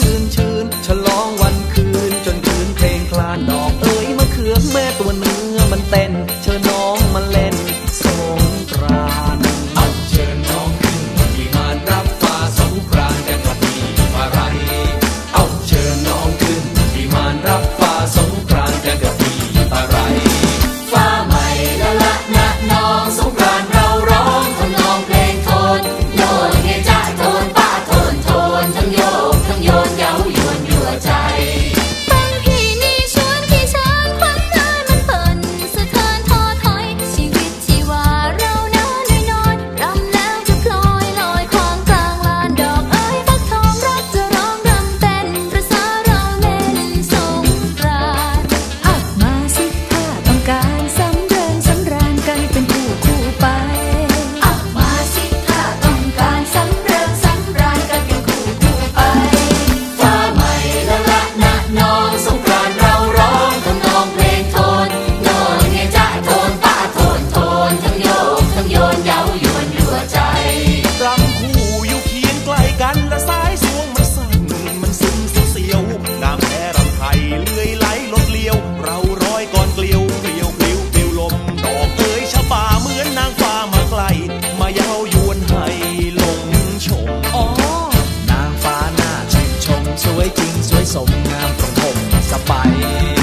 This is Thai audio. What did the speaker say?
ชื่นชื่นฉลองวัน สวยสมงามตรงผมสบาย